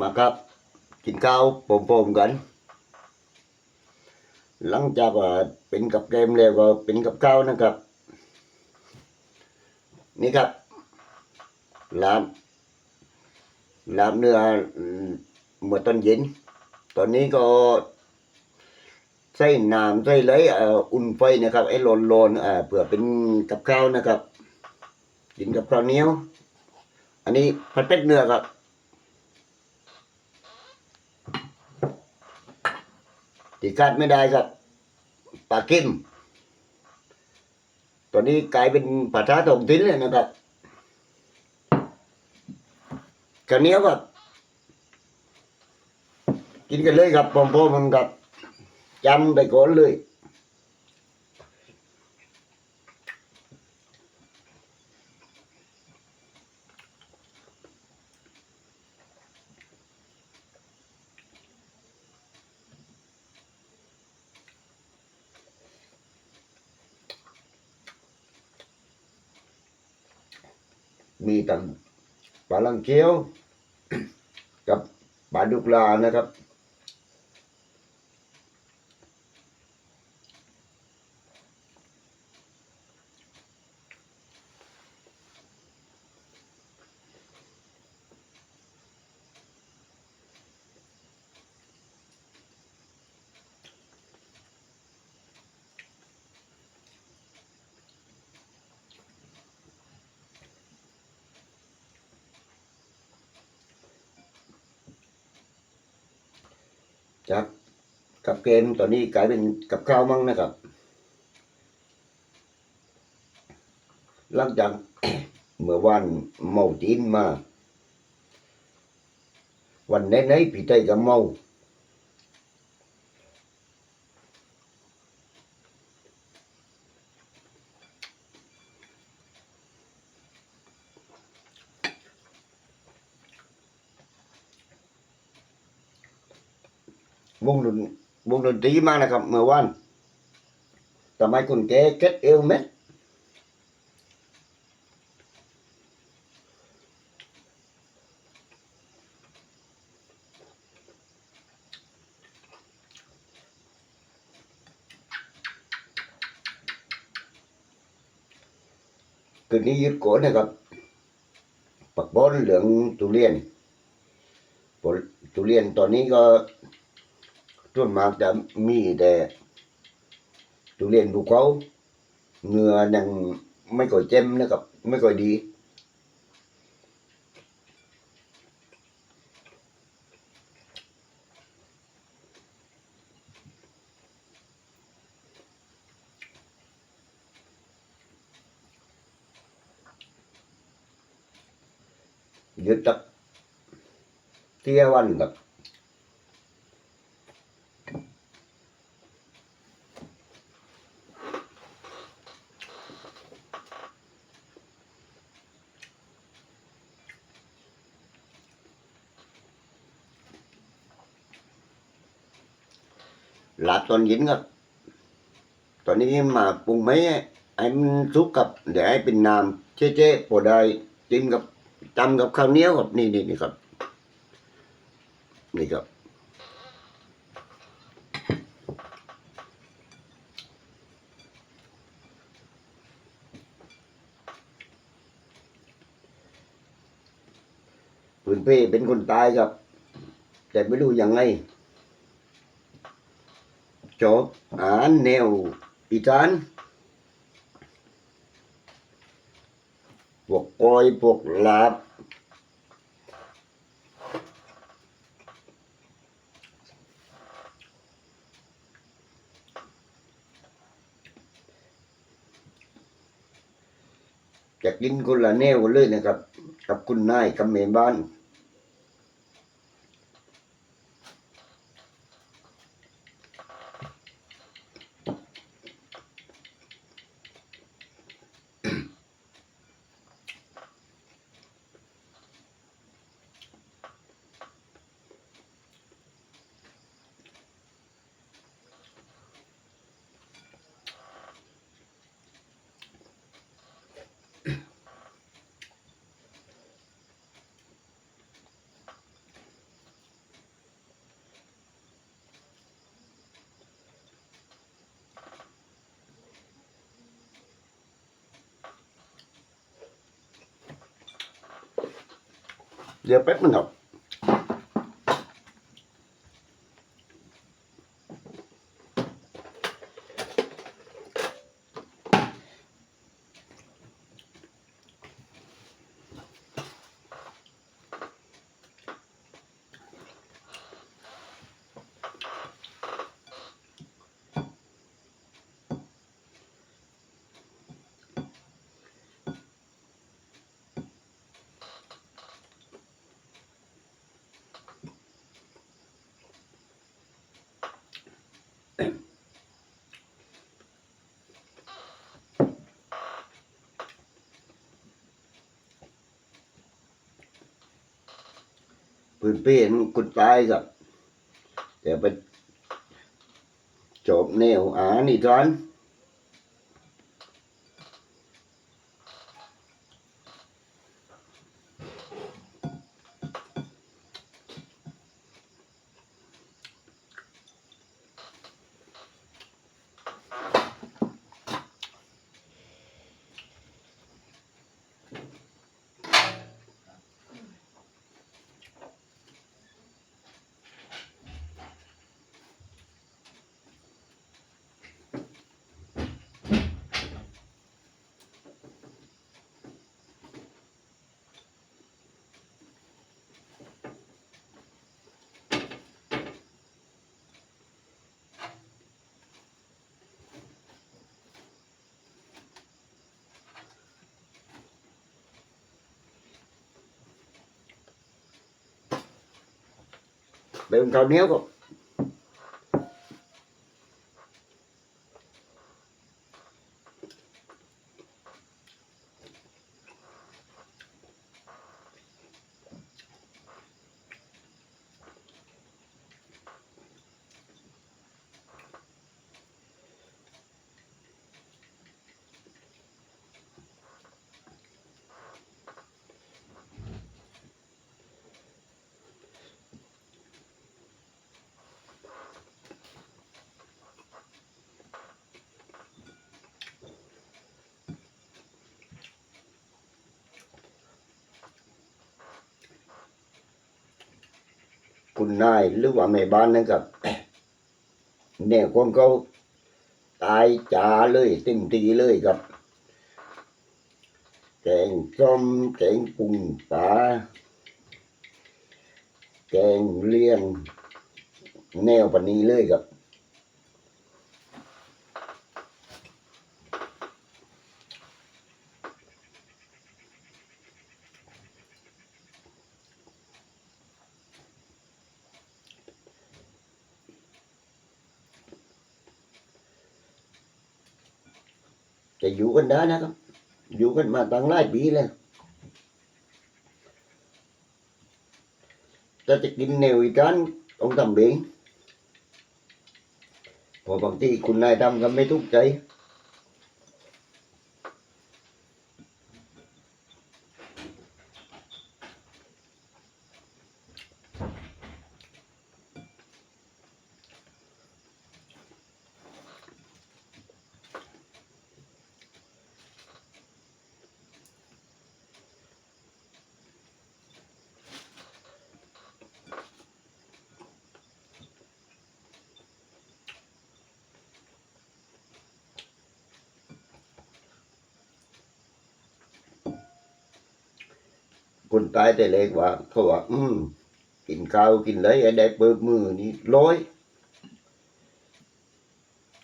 มาครับ กินข้าวโปมๆกัน หลังจากว่าเป็นกับแกมแล้วก็เป็นกับข้าวนะครับ นี่ครับลาบลาบเนื้ออืมเมื่อตอนเย็น ตอนนี้ก็ใส่น้ำใส่เลยอุ่นไฟนะครับไอ้โลนโลนๆอ่าเพื่อเป็นกับข้าวนะครับ กินกับข้าวเหนียว อันนี้ผัดเป็ดเนื้อครับ ที่คาดไม่ได้ครับปลากิมตอนนี้กลายเป็นภาษาท้องถิ่นเลยนะครับข้าวเหนียวครับกินกันเลยครับพร้อมๆกันครับจำไปก่อนเลย มีตั้งปลาลังเคียว กับปลาดุกลานะครับ จากกับเกณฑ์ตอนนี้กลายเป็นกับข้าวมั้งนะครับ หลังจากเมื่อวันเมาจีนมา วันไหนๆพี่ไตก็เมา วงดนวงดนตรีมากนะครับ เมื่อวานทำไมคนแก่เก็ดเอวเม็ดคืนนี้ยึดโกนนะครับปักบอลเหลืองตุเรียนผลตุเรียนตอนนี้ก็ ส่วนมากจะมีแต่ทุเรียนภูเขาเนื้อยังไม่ค่อยเจ็มนะครับ ไม่ค่อยดียึดตักเที่ยวันกับ หลับตอนเย็นครับ ตอนนี้มาปรุงไหมไอ้มันสุกกับเดี๋ยวให้เป็นน้ำเจ๊ๆพอได้จิ้มกับตำกับข้าวเหนียวครับนี่นี่นี่ครับ นี่ครับพื้นเพเป็นคนตายครับ แต่ไม่รู้ยังไง จบอ่านแนวอีสานพวกกอยพวกลาบจะกินคนละแนวกันเลยนะครับ กับคุณนายกับเมบ้าน เดี๋ยวแป๊บนึงครับ พื้นเพนคนตายกับแต่ไปจบแนวอ่านี่ทาน เดิม คุณนายหรือว่าแม่บ้านนั่นกับแนวคนเขาตายจาเลยเต็มทีเลยกับแกงส้มแกงปุ่งปลาแกงเลี้ยงแนวปนี้เลยกับ แต่อยู่กันได้นะครับ อยู่กันมาตั้งหลายปีแล้วถ้าจะกินแนวอีกานต้องทำเบงพอบางทีคุณนายทำก็ไม่ทุกใจ คนตายแต่เล็กว่าเขาว่า อืมกินข้าวกินอะไรไอ้แด้เปิดมือนี่ร้อย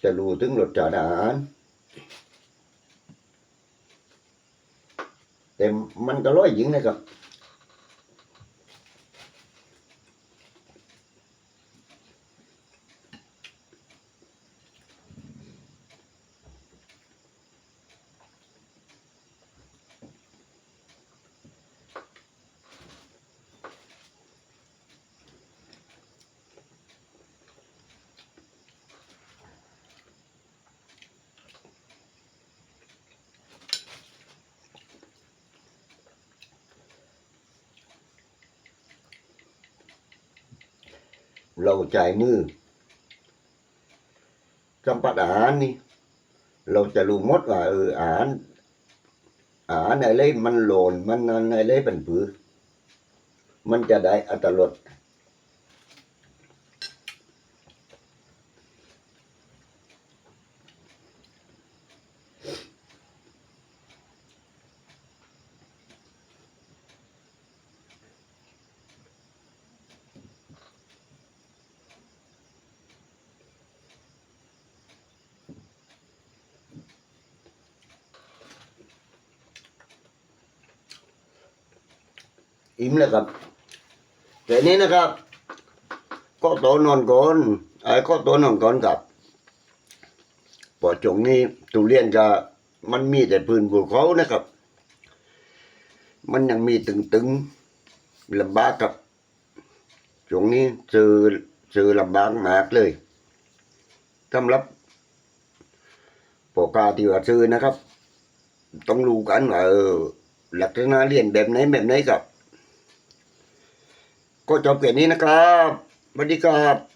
จะรู้ถึงรสชาติอาหารแต่มันก็ร้อยหญิงนะครับ เราจ่ายมือสัมผัสอาหารนี่ เราจะรู้มดว่าเอออาหารอาหารอะไรมันโหลนมันอะไรเป็นผือมันจะได้อัตลด อิ่มแล้วครับแต่นี้นะครับ ก็โตนอนก่อนไอ้ก็โตนอนก่อนครับพอจงนี้ทุเรียนก็มันมีแต่พื้นภูเขานะครับ มันยังมีตึงๆลำบากครับช่วงนี้ซื้อซื้อลำบากมากเลยสำหรับปกาที่ว่าซื้อนะครับ ต้องรู้กันว่าออลักษณะเรียนแบบไหนแบบไหนครับ ก็จบเพียงนี้นะครับสวัสดีครับ